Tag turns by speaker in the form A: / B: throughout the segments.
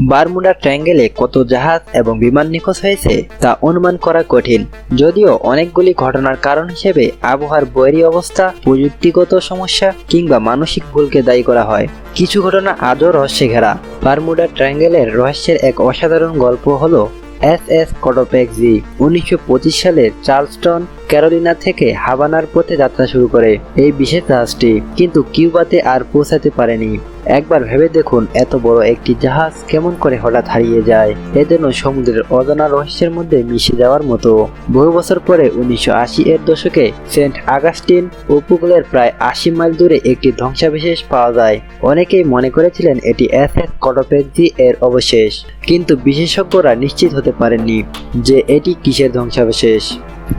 A: Bermuda ট্রায়াঙ্গেলে কত জাহাজ এবং বিমান নিখোঁজ হয়েছে তা অনুমান করা কঠিন। যদিও অনেকগুলি ঘটনার কারণ হিসেবে আবহাওয়ার বৈরী অবস্থা, প্রযুক্তিগত সমস্যা কিংবা মানসিক ভুলকে দায়ী করা হয়। কিছু ঘটনা আজও রহস্যে ঘেরা বারমুডা ট্রায়াঙ্গেলের রহস্যের এক অসাধারণ গল্প হলো এস এস কটোপেক্সি। উনিশশো সালের চার্লস্টন, ক্যারোলিনা থেকে হাবানার পথে যাত্রা শুরু করে এই বিশেষ জাহাজটি। কিন্তু কিউবাতে আর পৌঁছাতে পারেনি। একবার ভেবে দেখুন এত বড় একটি জাহাজ কেমন করে হঠাৎ হারিয়ে যায়। এজন্য সমুদ্রের অজানা রহস্যের মধ্যে মিশে যাওয়ার মতো। বহু বছর পরে উনিশশো আশি এর দশকে সেন্ট আগাস্টিন উপকূলের প্রায় আশি মাইল দূরে একটি ধ্বংসাবিশেষ পাওয়া যায়। অনেকেই মনে করেছিলেন এটি এস এস কটোপেক্সি এর অবশেষ। কিন্তু বিশেষজ্ঞরা নিশ্চিত হতে পারেননি যে এটি কিসের ধ্বংসাবশেষ।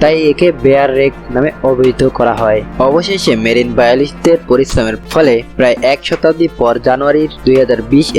A: তাই একে বেয়ার রেক নামে অভিহিত করা হয়। অবশেষে মেরিন বায়োলিস্টদের পরিশ্রমের ফলে প্রায় এক শতাব্দী পর জানুয়ারির দুই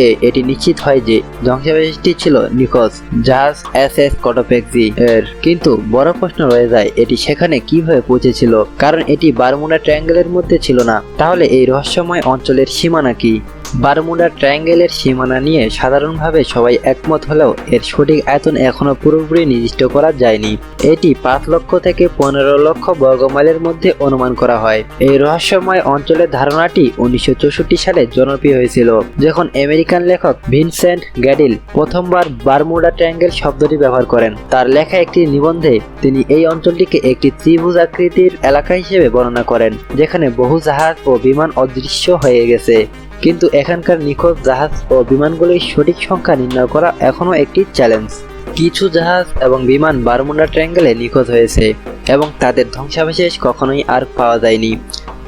A: এ এটি নিশ্চিত হয় যে ধ্বংসাবশেষটি ছিল নিখোঁজ জাহাজ এস এস কটোপেক্সি এর। কিন্তু বড় প্রশ্ন রয়ে যায়, এটি সেখানে কীভাবে পৌঁছেছিল? কারণ এটি বারমুডা ট্রায়াঙ্গেলের মধ্যে ছিল না। তাহলে এই রহস্যময় অঞ্চলের সীমানা কি? বারমুডা ট্রায়াঙ্গেলের সীমানা নিয়ে সাধারণভাবে সবাই একমত হলেও এর সঠিক আয়তন এখনও পুরোপুরি নির্দিষ্ট করা যায়নি। এটি পাঁচ লক্ষ থেকে পনেরো লক্ষ বর্গমাইলের মধ্যে অনুমান করা হয়। এই রহস্যময় অঞ্চলের ধারণাটি উনিশশো চৌষট্টি সালে জনপ্রিয় হয়েছিল, যখন আমেরিকান লেখক ভিনসেন্ট গ্যাডিল প্রথমবার বারমুডা ট্রায়াঙ্গেল শব্দটি ব্যবহার করেন। তার লেখা একটি নিবন্ধে তিনি এই অঞ্চলটিকে একটি ত্রিভুজ আকৃতির এলাকা হিসেবে বর্ণনা করেন, যেখানে বহু জাহাজ ও বিমান অদৃশ্য হয়ে গেছে। কিন্তু এখানকার নিখোঁজ জাহাজ ও বিমানগুলির সঠিক সংখ্যা নির্ণয় করা এখনও একটি চ্যালেঞ্জ কিছু জাহাজ এবং বিমান বারমুন্ডা ট্রায়াঙ্গেলে নিখোঁজ হয়েছে এবং তাদের ধ্বংসাবশেষ কখনোই আর পাওয়া যায়নি।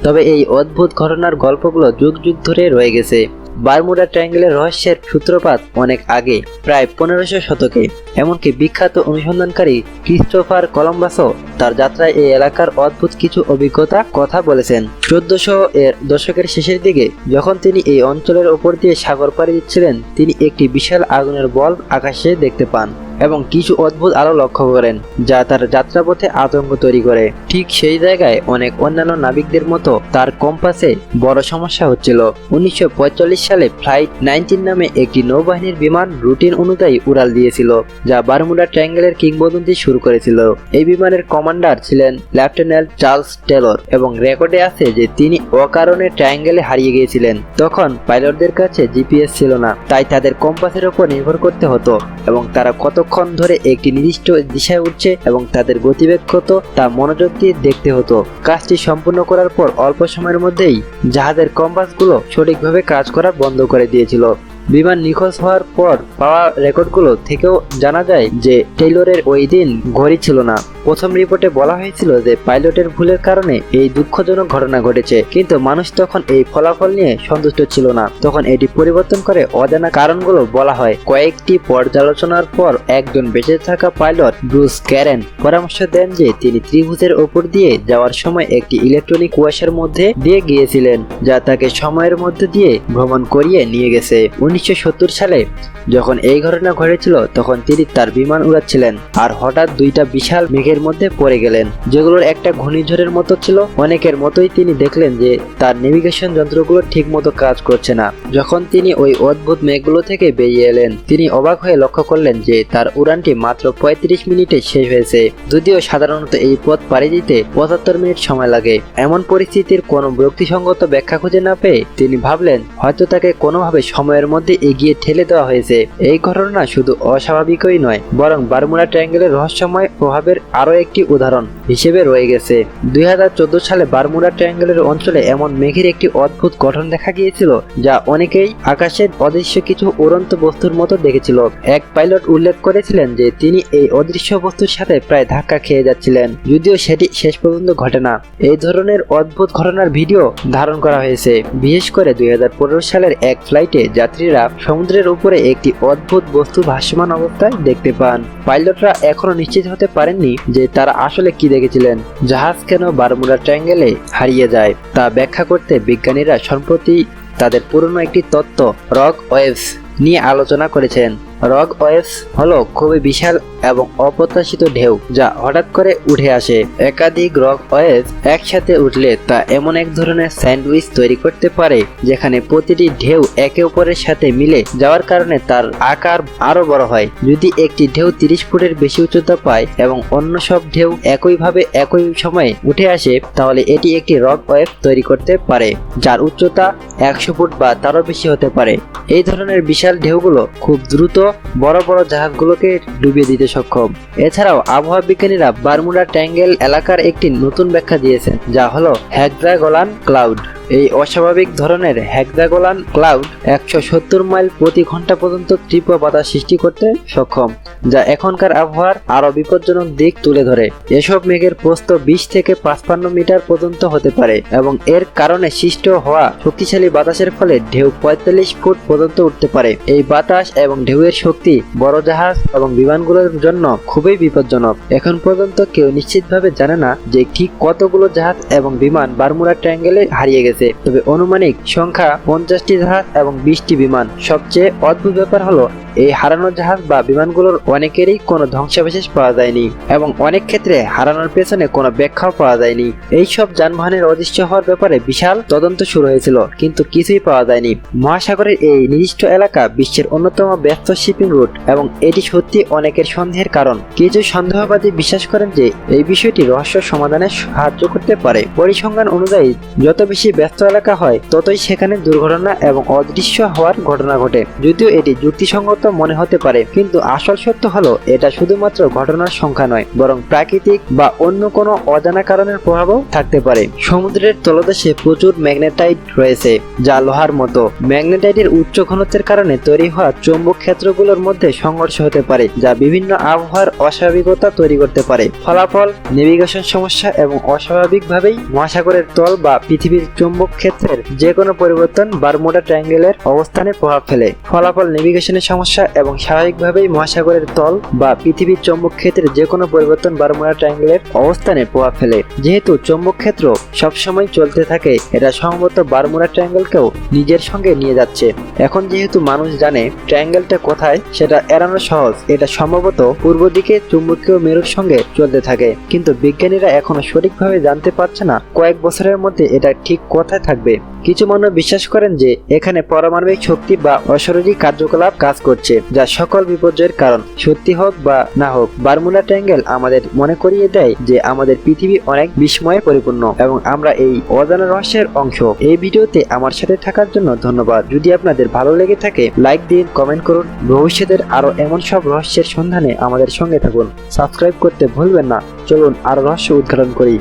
A: তবে এই অদ্ভুত ঘটনার গল্পগুলো যুগ যুগ ধরে রয়ে গেছে। বারমুডা ট্রায়াঙ্গেলের রহস্যের সূত্রপাত অনেক আগে, প্রায় পনেরোশো শতকে। এমনকি বিখ্যাত অনুসন্ধানকারী ক্রিস্টোফার কলম্বাসও তার যাত্রায় এই এলাকার অদ্ভুত কিছু অভিজ্ঞতা কথা বলেছেন। চোদ্দশো এর দশকের শেষের দিকে, যখন তিনি এই অঞ্চলের ওপর দিয়ে সাগর পাড়ি দিচ্ছিলেন, তিনি একটি বিশাল আগুনের বল আকাশে দেখতে পান। এবং কিছু অদ্ভুত আলো লক্ষ্য করেন, যা তার যাত্রাপথে আতঙ্ক তৈরি করে। ঠিক সেই জায়গায় অনেক অন্যান্য নাবিকদের মতো তার কম্পাসে বড় সমস্যা হচ্ছিল। উনিশশো পঁয়তাল্লিশ সালে ফ্লাইট নাইনটিন নামে একটি নৌবাহিনীর বিমান রুটিন অনুযায়ী উড়াল দিয়েছিল, যা বারমুডা ট্রায়াঙ্গেলের কিংবদন্তি শুরু করেছিল। এই বিমানের কমান্ডার ছিলেন লেফটেন্যান্ট চার্লস টেলর এবং রেকর্ডে আছে যে তিনি অকারণে ট্রায়াঙ্গেলে হারিয়ে গিয়েছিলেন। তখন পাইলটদের কাছে জিপিএস ছিল না, তাই তাদের কম্পাসের উপর নির্ভর করতে হতো এবং তারা কতক্ষণ ধরে একটি নির্দিষ্ট দিশায় উঠছে এবং তাদের গতিবেগ কত তা মনোযোগ দিয়ে দেখতে হতো। কাজটি সম্পূর্ণ করার পর অল্প সময়ের মধ্যেই জাহাজের কম্পাসগুলো সঠিকভাবে কাজ করা বন্ধ করে দিয়েছিল। বিমান নিখোঁজ হওয়ার পর পাওয়া রেকর্ডগুলো থেকেও জানা যায় যে টেইলরের ওই দিন ঘড়ি ছিল না। প্রথম রিপোর্টে বলা হয়েছিল যে পাইলটের ভুলের কারণে এই দুঃখজনক ঘটনা ঘটেছে। কিন্তু মানুষ তখন এই ফলাফল নিয়ে সন্তুষ্ট ছিল না। তখন এটি পরিবর্তন করে অজানা কারণগুলো বলা হয়। কয়েকটি পর্যালোচনার পর একজন বেঁচে থাকা পাইলট ব্রুস ক্যারেন পরামর্শ দেন যে তিনি ত্রিভুজের ওপর দিয়ে যাওয়ার সময় একটি ইলেকট্রনিক কুয়াশার মধ্যে দিয়ে গিয়েছিলেন, যা তাকে সময়ের মধ্যে দিয়ে ভ্রমণ করিয়ে নিয়ে গেছে। উনিশশো সালে যখন এই ঘটনা ঘটেছিল, তখন তিনি তার বিমান উড়াচ্ছিলেন আর হঠাৎ দুইটা বিশাল মেঘের মধ্যে পড়ে গেলেন। যেগুলোর একটা ঘূর্ণিঝড়ের মতো ছিল, অনেকের মতোই তিনি দেখলেন যে তার নেভিগেশন যন্ত্রগুলো ঠিক মতো কাজ করছে না। যখন তিনি ওই অদ্ভুত মেঘগুলো থেকে বেরিয়ে এলেন, তিনি অবাক হয়ে লক্ষ্য করলেন যে তার উড়ানটি মাত্র পঁয়ত্রিশ মিনিটে শেষ হয়েছে। যদিও সাধারণত এই পথ পাড়ি দিতে পঁচাত্তর মিনিট সময় লাগে। এমন পরিস্থিতির কোনো ব্যক্তিসঙ্গত ব্যাখ্যা খুঁজে না পেয়ে তিনি ভাবলেন, হয়তো তাকে কোনোভাবে সময়ের মধ্যে এগিয়ে ঠেলে দেওয়া হয়েছে। এই ঘটনা শুধু অস্বাভাবিকই নয়, বরং বারমুডা ট্রায়াঙ্গেলের রহস্যময় প্রভাবের আরও একটি উদাহরণ হিসেবে রয়ে গেছে। দুই হাজার চোদ্দ সালে বারমুডা ট্রায়াঙ্গেলের অঞ্চলে এমন মেঘের একটি অদ্ভুত গঠন দেখা গিয়েছিল, যা অনেকেই আকাশের অদৃশ্য কিছু উড়ন্ত বস্তুর মতো দেখেছিল। এক পাইলট উল্লেখ করেছিলেন যে, তিনি এই অদৃশ্য বস্তুর সাথে প্রায় ধাক্কা খেয়ে যাচ্ছিলেন, যদিও সেটি শেষ পর্যন্ত ঘটে না। এই ধরনের অদ্ভুত ঘটনার ভিডিও ধারণ করা হয়েছে। বিশেষ করে দুই হাজার পনেরো সালের এক ফ্লাইটে যাত্রীরা সমুদ্রের উপরে একটি অদ্ভুত বস্তু ভাসমান অবস্থায় দেখতে পান। পাইলটরা এখনও নিশ্চিত হতে পারেননি যে তারা আসলে কি দেখেছিলেন। জাহাজ কেন বারমুডা ট্রায়াঙ্গেলে হারিয়ে যায়, তা ব্যাখ্যা করতে বিজ্ঞানীরা সম্প্রতি তাদের পুরনো একটি তত্ত্ব রক ওয়েভস নিয়ে আলোচনা করেছেন। রক ওয়েভস হলো খুবই বিশাল এবং অপ্রত্যাশিত ঢেউ যা হঠাৎ করে উঠে আসে। একাধিক রক ওয়েভ একসাথে উঠলে তা এমন এক ধরনের স্যান্ডউইচ তৈরি করতে পারে, যেখানে প্রতিটি ঢেউ একে অপরের সাথে মিলে যাওয়ার কারণে তার আকার আরও বড় হয়। যদি একটি ঢেউ তিরিশ ফুটের বেশি উচ্চতা পায় এবং অন্য সব ঢেউ একইভাবে একই সময়ে উঠে আসে, তাহলে এটি একটি রক ওয়েভ তৈরি করতে পারে, যার উচ্চতা একশো ফুট বা তারও বেশি হতে পারে। এই ধরনের বিশাল ঢেউগুলো খুব দ্রুত বড় বড় জাহাজগুলোকে ডুবিয়ে দিতে সক্ষম। এছাড়াও আবহাওয়া বিজ্ঞানীরা বারমুডা ট্যাঙ্গেল এলাকার একটি নতুন ব্যাখ্যা দিয়েছেন, যা হলো হ্যাগ্রাগোলান ক্লাউড। এই অস্বাভাবিক ধরনের হ্যাগ্রাগোলান ক্লাউড একশো সত্তর মাইল প্রতি ঘণ্টা পর্যন্ত তীব্র বাতাস সৃষ্টি করতে সক্ষম, যা এখনকার আবহাওয়ার আরও বিপজ্জনক দিক তুলে ধরে। এসব মেঘের প্রস্থ বিশ থেকে পাঁচপান্ন মিটার পর্যন্ত হতে পারে এবং এর কারণে সৃষ্ট হওয়া শক্তিশালী বাতাসের ফলে ঢেউ পঁয়তাল্লিশ ফুট পর্যন্ত উঠতে পারে। এই বাতাস এবং ঢেউয়ের শক্তি বড় জাহাজ এবং বিমানগুলোর জন্য খুবই বিপজ্জনক। এখন পর্যন্ত কেউ নিশ্চিতভাবে জানে না যে ঠিক কতগুলো জাহাজ এবং বিমান বারমুডা ট্রায়াঙ্গেলে হারিয়ে গেছে। তবে অনুমানিক সংখ্যা পঞ্চাশটি জাহাজ এবং বিশটি বিমান। সবচেয়ে অদ্ভুত ব্যাপার হলো এই হারানো জাহাজ বা বিমানগুলোর অনেকেরই কোনো ধ্বংসাবশেষ পাওয়া যায়নি এবং অনেক ক্ষেত্রে হারানোর পেছনে কোনো ব্যাখ্যাও পাওয়া যায়নি। এই সব যানবাহনের অদৃশ্য হওয়ার ব্যাপারে বিশাল তদন্ত শুরু হয়েছিল, কিন্তু কিছুই পাওয়া যায়নি। মহাসাগরের এই নির্দিষ্ট এলাকা বিশ্বের অন্যতম ব্যস্ত শিপিং রুট এবং এটি সত্যি অনেকের সন্দেহের কারণ। কিছু সন্দেহবাদী বিশ্বাস করেন যে এই বিষয়টি রহস্য সমাধানে সাহায্য করতে পারে। পরিসংখ্যান অনুযায়ী, যত বেশি ব্যস্ত এলাকা হয়, ততই সেখানে দুর্ঘটনা এবং অদৃশ্য হওয়ার ঘটনা ঘটে। যদিও এটি যুক্তিসঙ্গত মনে হতে পারে, কিন্তু আসল সত্য হলো এটা শুধুমাত্র ঘটনার সংখ্যা নয়, বরং প্রাকৃতিক বা অন্য কোনো অজানা কারণের প্রভাবও থাকতে পারে। সমুদ্রের তলদেশে প্রচুর ম্যাগনেটাইট রয়েছে, যা লোহার মতো। ম্যাগনেটাইটের উচ্চ ঘনত্বের কারণে তৈরি হওয়া চৌম্বক ক্ষেত্রগুলোর মধ্যে সংঘর্ষ হতে পারে, যা বিভিন্ন আবহাওয়ার অস্বাভাবিকতা তৈরি করতে পারে। ফলাফল, নেভিগেশন সমস্যা এবং অস্বাভাবিকভাবেই মহাসাগরের তল বা পৃথিবীর চৌম্বক ক্ষেত্রের যে কোনো পরিবর্তন বারমুডা ট্রায়াঙ্গেলের অবস্থানে প্রভাব ফেলে। ফলাফল, নেভিগেশনের সমস্যা এবং স্বাভাবিকভাবেই মহাসাগরের তল বা পৃথিবীর চৌম্বক ক্ষেত্রের যে কোনো পরিবর্তন বারমুডা ট্রায়াঙ্গেলের অবস্থানে প্রভাব ফেলে। যেহেতু চৌম্বক ক্ষেত্র সবসময় চলতে থাকে, এটা সম্ভবত বারমুডা ট্রায়াঙ্গেলকেও নিজের সঙ্গে নিয়ে যাচ্ছে। এখন যেহেতু মানুষ জানে ট্রায়াঙ্গেলটা কোথায়, সেটা এড়ানো সহজ। এটা সম্ভবত পূর্ব দিকে চুম্বকীয় মেরুর সঙ্গে চলতে থাকে। কিন্তু বিজ্ঞানীরা এখনও সঠিকভাবে জানতে পারছে না কয়েক বছরের মধ্যে এটা ঠিক কোথায় থাকবে। কিছু মানুষ বিশ্বাস করেন যে, এখানে পারমাণবিক শক্তি বা অশরীরী কার্যকলাপ কাজ করছে। যা সকল বিপর্যয়ের কারণ। সত্যি হোক বা না হোক বারমুডা ট্যাঙ্গেল আমাদের মনে করিয়ে দেয় যে আমাদের পৃথিবী অনেক বিস্ময়ে পরিপূর্ণ এবং আমরা এই অজানা রহস্যের অংশ। এই ভিডিওতে আমার সাথে থাকার জন্য ধন্যবাদ। যদি আপনাদের ভালো লেগে থাকে, লাইক দিন, কমেন্ট করুন। ভবিষ্যতের আরও এমন সব রহস্যের সন্ধানে আমাদের সঙ্গে থাকুন। সাবস্ক্রাইব করতে ভুলবেন না। চলুন আরও রহস্য উদ্ঘাটন করি।